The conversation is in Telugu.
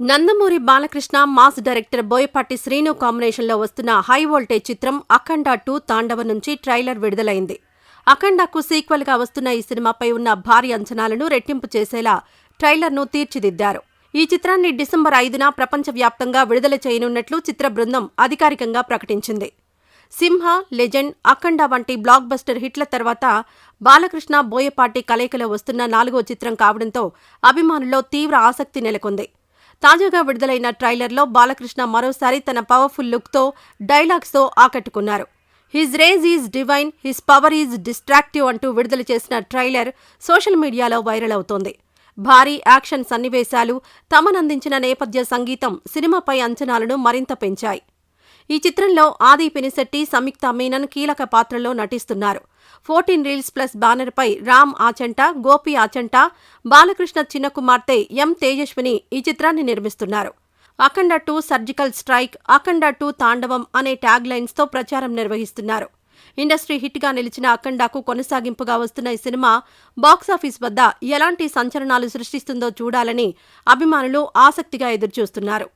నందమూరి బాలకృష్ణ మాస్ డైరెక్టర్ బోయపాటి శ్రీను కాంబినేషన్లో వస్తున్న హై వోల్టేజ్ చిత్రం అఖండ టూ తాండవ నుంచి ట్రైలర్ విడుదలైంది. అఖండకు సీక్వెల్గా వస్తున్న ఈ సినిమాపై ఉన్న భారీ అంచనాలను రెట్టింపు చేసేలా ట్రైలర్ను తీర్చిదిద్దారు. ఈ చిత్రాన్ని డిసెంబర్ ఐదున ప్రపంచవ్యాప్తంగా విడుదల చేయనున్నట్లు చిత్ర బృందం అధికారికంగా ప్రకటించింది. సింహ లెజెండ్ అఖండ వంటి బ్లాక్ బస్టర్ హిట్ల తర్వాత బాలకృష్ణ బోయపాటి కలయికలో వస్తున్న నాలుగో చిత్రం కావడంతో అభిమానుల్లో తీవ్ర ఆసక్తి నెలకొంది. తాజాగా విడుదలైన ట్రైలర్లో బాలకృష్ణ మరోసారి తన పవర్ఫుల్ లుక్తో డైలాగ్స్తో ఆకట్టుకున్నారు. His rage is divine his power is destructive అంటూ విడుదల చేసిన ట్రైలర్ సోషల్ మీడియాలో వైరల్ అవుతోంది. భారీ యాక్షన్ సన్నివేశాలు తమనందించిన నేపథ్య సంగీతం సినిమాపై అంచనాలను మరింత పెంచాయి. ఈ చిత్రంలో ఆది పినిశెట్టి సంయుక్త మీనన్ కీలక పాత్రలో నటిస్తున్నారు. ఫోర్టీన్ రీల్స్ ప్లస్ బ్యానర్ పై రామ్ ఆచంట గోపి ఆచంట బాలకృష్ణ చిన్న కుమార్తె ఎం తేజస్విని ఈ చిత్రాన్ని నిర్మిస్తున్నారు. Akhanda two surgical strike Akhanda two Thandavam అనే ట్యాగ్ లైన్స్తో ప్రచారం నిర్వహిస్తున్నారు. ఇండస్ట్రీ హిట్గా నిలిచిన అఖండాకు కొనసాగింపుగా వస్తున్న ఈ సినిమా బాక్సాఫీస్ వద్ద ఎలాంటి సంచలనాలు సృష్టిస్తుందో చూడాలని అభిమానులు ఆసక్తిగా ఎదురుచూస్తున్నారు.